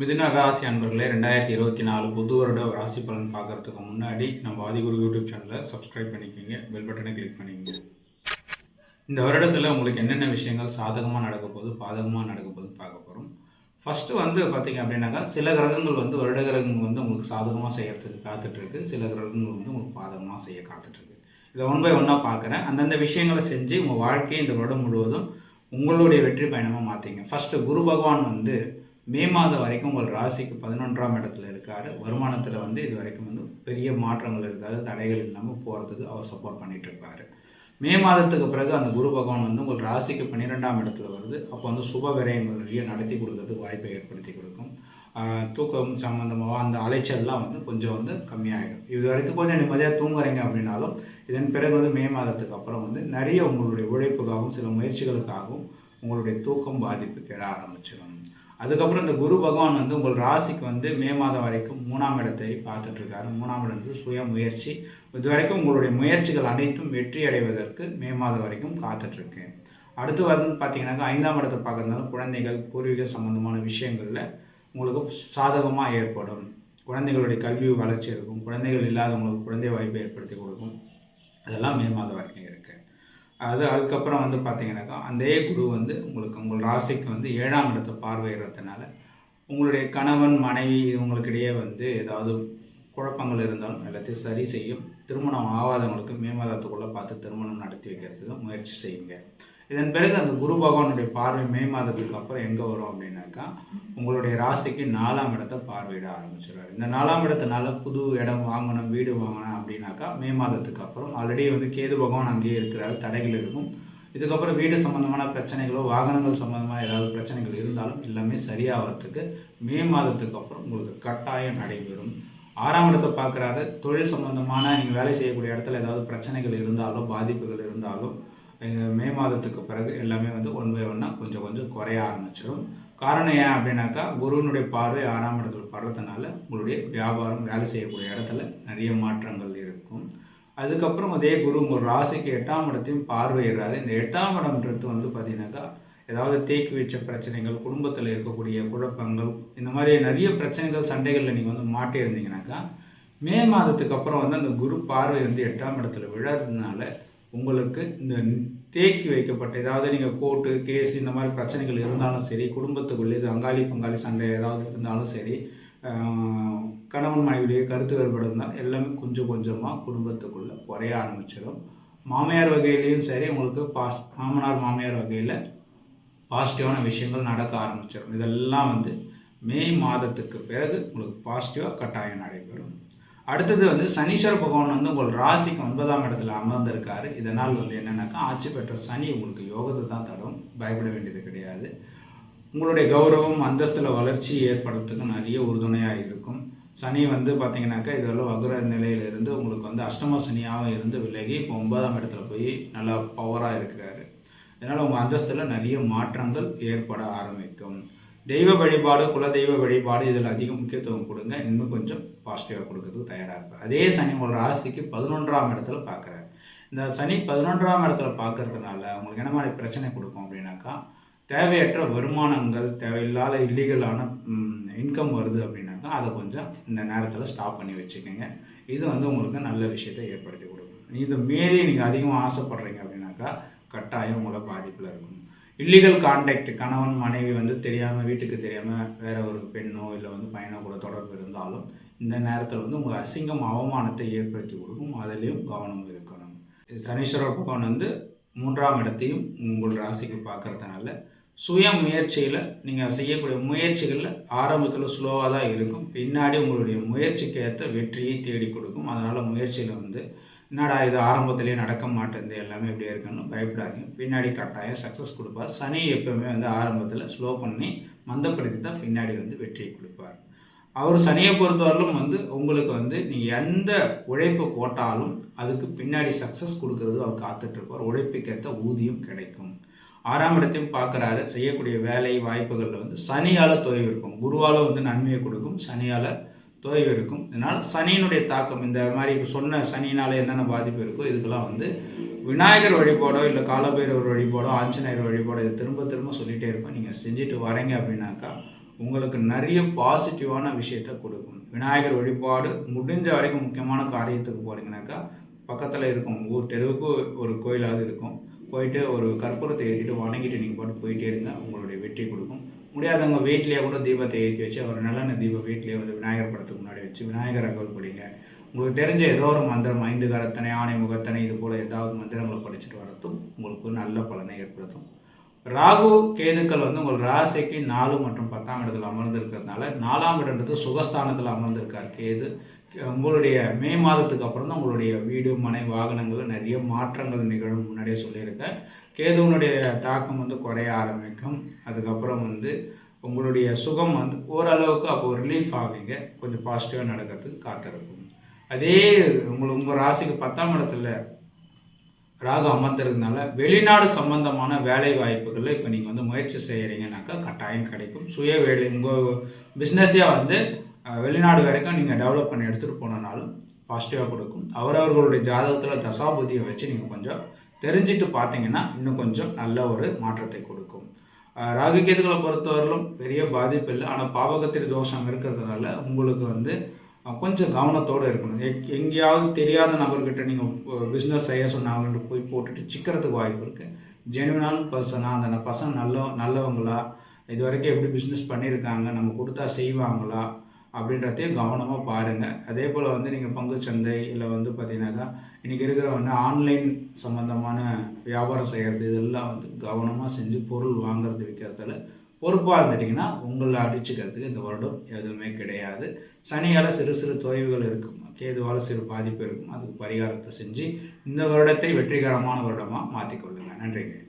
மிதுன ராசி அன்பர்களே ரெண்டாயிரத்தி இருபத்தி நாலு புது வருட ராசி பலன் பார்க்கறதுக்கு முன்னாடி நம்ம ஆதிகுரு யூடியூப் சேனலை சப்ஸ்கிரைப் பண்ணிக்கோங்க பெல் பட்டனை கிளிக் பண்ணிக்கோங்க. இந்த வருடத்தில் உங்களுக்கு என்னென்ன விஷயங்கள் சாதகமாக நடக்க போகுது பாதகமாக நடக்க போகுதுன்னு பார்க்க போகிறோம் ஃபஸ்ட்டு வந்து பார்த்தீங்க அப்படின்னாக்கா சில கிரகங்கள் வந்து வருட கிரகங்கள் வந்து உங்களுக்கு சாதகமாக செய்கிறதுக்கு காத்துட்ருக்கு. சில கிரகங்கள் வந்து உங்களுக்கு பாதகமாக செய்ய காத்துட்ருக்கு. இதை ஒன் பை ஒன்னாக பார்க்குறேன். அந்தந்த விஷயங்களை செஞ்சு உங்கள் வாழ்க்கையை இந்த வருடம் முழுவதும் உங்களுடைய வெற்றி பயணமாக மாற்றிங்க ஃபஸ்ட்டு குரு பகவான் வந்து மே மாதம் வரைக்கும் உங்கள் ராசிக்கு பதினொன்றாம் இடத்துல இருக்கார். வருமானத்தில் வந்து இது வரைக்கும் வந்து பெரிய மாற்றங்கள் இருக்காது தடைகள் இல்லாமல் போகிறதுக்கு அவர் சப்போர்ட் பண்ணிட்டு மே மாதத்துக்கு பிறகு அந்த குரு பகவான் வந்து உங்கள் ராசிக்கு பன்னிரெண்டாம் இடத்துல வருது. அப்போ வந்து சுப விரயங்கள் நடத்தி கொடுக்கறதுக்கு வாய்ப்பை ஏற்படுத்தி கொடுக்கும். தூக்கம் சம்மந்தமாக அந்த அலைச்சல்லாம் வந்து கொஞ்சம் வந்து கம்மியாகிடும் இது வரைக்கும் கொஞ்சம் நிம்மதியாக தூங்குறீங்க அப்படின்னாலும் இதன் பிறகு வந்து மே மாதத்துக்கு அப்புறம் வந்து நிறைய உங்களுடைய உழைப்புக்காகவும் சில முயற்சிகளுக்காகவும் உங்களுடைய தூக்கம் பாதிப்பு கெட ஆரம்பிச்சிடும். அதுக்கப்புறம் இந்த குரு பகவான் வந்து உங்கள் ராசிக்கு வந்து மே மாதம் வரைக்கும் மூணாம் இடத்தை பார்த்துட்டு இருக்காரு மூணாம் இடம் வந்து சுய முயற்சி. இது வரைக்கும் உங்களுடைய முயற்சிகள் அனைத்தும் வெற்றி அடைவதற்கு மே மாதம் வரைக்கும் காத்துட்டு அடுத்து வந்து பார்த்தீங்கன்னாக்கா ஐந்தாம் இடத்தை பார்க்கறதுனால குழந்தைகள் பூர்வீக சம்பந்தமான விஷயங்களில் உங்களுக்கு சாதகமாக ஏற்படும். குழந்தைகளுடைய கல்வி வளர்ச்சி இருக்கும். குழந்தைகள் இல்லாதவங்களுக்கு குழந்தை வாய்ப்பை ஏற்படுத்தி கொடுக்கும். அதெல்லாம் மே மாதம் வரைக்கும் இருக்குது அது அதுக்கப்புறம் வந்து பார்த்தீங்கன்னாக்கா அந்த குரு வந்து உங்களுக்கு உங்கள் ராசிக்கு வந்து ஏழாம் இடத்தை பார்வையிடுறதுனால உங்களுடைய கணவன் மனைவி இவங்களுக்கிடையே வந்து ஏதாவது குழப்பங்கள் இருந்தாலும் எல்லாத்தையும் சரி செய்யும். திருமணம் ஆகாதவங்களுக்கு மே மாதத்துக்குள்ளே பார்த்து திருமணம் நடத்தி வைக்கிறதுக்கு முயற்சி செய்யுங்க. இதன் பிறகு அந்த குரு பகவானுடைய பார்வை மே மாதத்துக்கு அப்புறம் எங்கே வரும் அப்படின்னாக்கா உங்களுடைய ராசிக்கு நாலாம் இடத்தை பார்வையிட ஆரம்பிச்சிடுவார் இந்த நாலாம் இடத்தினால புது இடம் வாங்கணும் வீடு வாங்கணும் அப்படின்னாக்கா மே மாதத்துக்கு அப்புறம் ஆல்ரெடி வந்து கேது பகவான் அங்கேயே இருக்கிறார் தடைகள் இருக்கும். இதுக்கப்புறம் வீடு சம்மந்தமான பிரச்சனைகளோ வாகனங்கள் சம்மந்தமாக ஏதாவது பிரச்சனைகள் இருந்தாலும் எல்லாமே சரியாகிறதுக்கு மே மாதத்துக்கு அப்புறம் உங்களுக்கு கட்டாயம் நடைபெறும். ஆறாம் இடத்தை பார்க்குறாரு. தொழில் சம்மந்தமான நீங்கள் வேலை செய்யக்கூடிய இடத்துல ஏதாவது பிரச்சனைகள் இருந்தாலோ பாதிப்புகள் இருந்தாலும் மே மாதத்துக்கு பிறகு எல்லாமே வந்து ஒன் பை ஒன்னாக கொஞ்சம் கொஞ்சம் குறைய ஆரம்பிச்சிடும் காரணம் ஏன் அப்படின்னாக்கா குருவினுடைய பார்வை ஆறாம் இடத்துல படுறதுனால உங்களுடைய வியாபாரம் வேலை செய்யக்கூடிய இடத்துல நிறைய மாற்றங்கள் இருக்கும். அதுக்கப்புறம் அதே குரு உங்கள் ராசிக்கு எட்டாம் இடத்தையும் பார்வையிடாது இந்த எட்டாம் இடம்ன்றது வந்து பார்த்தீங்கன்னாக்கா ஏதாவது தேக்கி வச்ச பிரச்சனைகள் குடும்பத்தில் இருக்கக்கூடிய குழப்பங்கள் இந்த மாதிரி நிறைய பிரச்சனைகள் சண்டைகளில் நீங்கள் வந்து மாட்டியிருந்தீங்கன்னாக்கா மே மாதத்துக்கு அப்புறம் வந்து அந்த குரு பார்வை வந்து எட்டாம் இடத்துல விழாததுனால உங்களுக்கு இந்த தேக்கி வைக்கப்பட்ட ஏதாவது நீங்கள் கோர்ட்டு கேஸ் இந்த மாதிரி பிரச்சனைகள் இருந்தாலும் சரி குடும்பத்துக்குள்ளே அங்காளி பங்காளி சண்டை ஏதாவது இருந்தாலும் சரி கணவன் மனைவியுடைய கருத்து வேறுபாடு இருந்தால் எல்லாமே கொஞ்சம் கொஞ்சமாக குடும்பத்துக்குள்ளே குறைய ஆரம்பிச்சிடும். மாமியார் வகையிலையும் சரி உங்களுக்கு பாஸ் மாமனார் மாமியார் வகையில் பாசிட்டிவான விஷயங்கள் நடக்க ஆரம்பிச்சிடும். இதெல்லாம் வந்து மே மாதத்துக்கு பிறகு உங்களுக்கு பாசிட்டிவாக கட்டாயம் நடைபெறும். அடுத்தது வந்து சனீஸ்வர பகவான் வந்து உங்கள் ராசிக்கு ஒன்பதாம் இடத்துல அமர்ந்திருக்காரு. இதனால் வந்து என்னென்னாக்கா ஆட்சி பெற்ற சனி உங்களுக்கு யோகத்தை தான் தரும். பயப்பட வேண்டியது கிடையாது. உங்களுடைய கௌரவம் அந்தஸ்தில் வளர்ச்சி ஏற்படுறதுக்கு நிறைய உறுதுணையாக இருக்கும். சனி வந்து பார்த்தீங்கன்னாக்கா இதெல்லாம் வகுர நிலையிலிருந்து உங்களுக்கு வந்து அஷ்டம சனியாகவும் இருந்து விலகி இப்போ ஒன்பதாம் இடத்துல போய் நல்லா பவராக இருக்கிறாரு. அதனால் உங்கள் அந்தஸ்தில் நிறைய மாற்றங்கள் ஏற்பட ஆரம்பிக்கும். தெய்வ வழிபாடு குலதெய்வ வழிபாடு இதில் அதிக முக்கியத்துவம் கொடுங்க. இன்னும் கொஞ்சம் பாசிட்டிவாக கொடுக்கறதுக்கு தயாராக இருப்பார் அதே சனி உங்கள் ராசிக்கு பதினொன்றாம் இடத்துல பார்க்குறாரு. இந்த சனி பதினொன்றாம் இடத்துல பார்க்கறதுனால உங்களுக்கு என்ன மாதிரி பிரச்சனை கொடுக்கும் அப்படின்னாக்கா தேவையற்ற வருமானங்கள் தேவையில்லாத இல்லீகலான இன்கம் வருது அப்படின்னாக்கா அதை கொஞ்சம் இந்த நேரத்தில் ஸ்டாப் பண்ணி வச்சுக்கோங்க. இது வந்து உங்களுக்கு நல்ல விஷயத்தை ஏற்படுத்தி கொடுக்கும். இது மீறி நீங்கள் அதிகமாக ஆசைப்படுறீங்க அப்படின்னாக்கா கட்டாயம் உங்களை பாதிப்பில் இருக்கும். இல்லீகல் கான்டாக்ட் கணவன் மனைவி வந்து தெரியாமல் வீட்டுக்கு தெரியாமல் வேற ஒரு பெண்ணோ இல்லை வந்து பையனோ கூட தொடர்பு இருந்தாலும் இந்த நேரத்தில் வந்து உங்கள் அசிங்கம் அவமானத்தை ஏற்படுத்தி கொடுக்கும். அதுலேயும் கவனம் இருக்கணும். இது பகவான் வந்து மூன்றாம் இடத்தையும் உங்கள் ராசிக்கு பார்க்கறதுனால சுய முயற்சியில் நீங்கள் செய்யக்கூடிய முயற்சிகளில் ஆரம்பத்தில் ஸ்லோவாக தான் இருக்கும். பின்னாடி உங்களுடைய முயற்சிக்கு ஏற்ற வெற்றியை தேடி கொடுக்கும். அதனால் முயற்சியில் வந்து என்னடா இது ஆரம்பத்திலேயே நடக்க மாட்டேங்குது எல்லாமே இப்படி இருக்குன்னு பயப்படாதீங்க. பின்னாடி கட்டாயம் சக்ஸஸ் கொடுப்பார். சனி எப்பவுமே வந்து ஆரம்பத்தில் ஸ்லோ பண்ணி மந்தப்படுத்தி தான் பின்னாடி வந்து வெற்றியை கொடுப்பார். அவர் சனியை பொறுத்தவரையிலும் வந்து உங்களுக்கு வந்து நீங்கள் எந்த உழைப்பு போட்டாலும் அதுக்கு பின்னாடி சக்ஸஸ் கொடுக்கறது அவர் காத்துட்ருப்பார் உழைப்புக்கேற்ற ஊதியம் கிடைக்கும். ஆறாம் இடத்தையும் பார்க்குறாரு. செய்யக்கூடிய வேலை வாய்ப்புகளில் வந்து சனியால் தொய்வு இருக்கும். குருவால் வந்து நன்மையை கொடுக்கும். சனியால் தொய்வு இருக்கும். இதனால் சனியினுடைய தாக்கம் இந்த மாதிரி இப்போ சொன்ன சனியினால் என்னென்ன பாதிப்பு இருக்கோ இதுக்கெல்லாம் வந்து விநாயகர் வழிபாடோ இல்லை காலபைரவர் வழிபாடோ ஆஞ்சநேயர் வழிபாடோ இதை திரும்ப திரும்ப சொல்லிகிட்டே இருப்பேன். நீங்கள் செஞ்சுட்டு வரீங்க அப்படின்னாக்கா உங்களுக்கு நிறைய பாசிட்டிவான விஷயத்த கொடுக்கும். விநாயகர் வழிபாடு முடிஞ்ச வரைக்கும் முக்கியமான காரியத்துக்கு போகிறீங்கனாக்கா பக்கத்தில் இருக்கும் ஊர் தெருவுக்கு ஒரு கோயிலாவது இருக்கும். போயிட்டு ஒரு கற்பூரத்தை ஏற்றிட்டு வணங்கிட்டு நீங்கள் பாட்டு போயிட்டே இருங்க உங்களுடைய வெற்றி கொடுக்கும். முடியாதவங்க வீட்லேயே கூட தீபத்தை ஏற்றி வச்சு ஒரு நல்லெண்ணெய் தீபம் வீட்லேயே வந்து விநாயகர் படத்துக்கு முன்னாடி வச்சு விநாயகர் அகல் படிங்க. உங்களுக்கு தெரிஞ்ச ஏதோ ஒரு மந்திரம் ஐந்து கரத்தனை ஆணை முகத்தனை இது போல் ஏதாவது மந்திரங்களை படிச்சுட்டு வரதும் உங்களுக்கு நல்ல பலனை ஏற்படுத்தும். ராகு கேதுக்கள் வந்து உங்கள் ராசிக்கு நாலு மற்றும் பத்தாம் இடத்துல அமர்ந்திருக்கிறதுனால நாலாம் இடன்றது சுகஸ்தானத்தில் அமர்ந்திருக்கார் கேது. உங்களுடைய மே மாதத்துக்கு அப்புறம் தான் உங்களுடைய வீடு மனை வாகனங்கள் நிறைய மாற்றங்கள் நிகழும் முன்னாடியே சொல்லியிருக்கேன். கேதுவனுடைய தாக்கம் வந்து குறைய ஆரம்பிக்கும். அதுக்கப்புறம் வந்து உங்களுடைய சுகம் வந்து ஓரளவுக்கு அப்போ ரிலீஃப் ஆவீங்க. கொஞ்சம் பாசிட்டிவாக நடக்கிறதுக்கு காத்திருக்கும். அதே உங்களுக்கு உங்கள் ராசிக்கு பத்தாம் இடத்துல ராகு அமர்ந்திருந்தனால வெளிநாடு சம்பந்தமான வேலை வாய்ப்புகளில் இப்போ நீங்கள் வந்து முயற்சி செய்கிறீங்கனாக்கா கட்டாயம் கிடைக்கும். சுய வேலை உங்கள் பிஸ்னஸே வந்து வெளிநாடு வரைக்கும் நீங்கள் டெவலப் பண்ணி எடுத்துகிட்டு போனனாலும் பாசிட்டிவாக கொடுக்கும். அவரவர்களுடைய ஜாதகத்தில் தசாபுதியை வச்சு நீங்கள் கொஞ்சம் தெரிஞ்சுட்டு பார்த்தீங்கன்னா இன்னும் கொஞ்சம் நல்ல ஒரு மாற்றத்தை கொடுக்கும். ராகு கேதுகளை பொறுத்தவரையிலும் பெரிய பாதிப்பு இல்லை. ஆனால் பாவகத்திரி தோஷம் இருக்கிறதுனால உங்களுக்கு வந்து கொஞ்சம் கவனத்தோடு இருக்கணும். எக்- எங்கேயாவது தெரியாத நபர்கிட்ட நீங்கள் பிஸ்னஸ் செய்ய சொன்னாங்கன்ட்டு போய் போட்டுட்டு சிக்கிறதுக்கு வாய்ப்பு இருக்குது ஜெனுவனான பர்சனாக அந்த பசங்க நல்ல நல்லவங்களா? இது வரைக்கும் எப்படி பிஸ்னஸ் பண்ணியிருக்காங்க? நம்ம கொடுத்தா செய்வாங்களா? அப்படின்றதையும் கவனமாக பாருங்கள் அதே போல் வந்து நீங்கள் பங்குச்சந்தை இல்லை வந்து பார்த்தீங்கன்னாக்கா இன்றைக்கி இருக்கிற வந்து ஆன்லைன் சம்மந்தமான வியாபாரம் செய்கிறது இதெல்லாம் வந்து கவனமாக செஞ்சு பொருள் வாங்கிறது விற்கிறதுல பொறுப்பாக இருந்துட்டிங்கன்னா உங்களை அடிச்சுக்கிறதுக்கு இந்த வருடம் எதுவுமே கிடையாது. சனியால் சிறு சிறு தொய்வுகள் இருக்கும். கேதுவால் சிறு பாதிப்பு இருக்கும். அதுக்கு பரிகாரத்தை செஞ்சு இந்த வருடத்தை வெற்றிகரமான வருடமாக மாற்றிக்கொள்ளுங்க நன்றிங்க.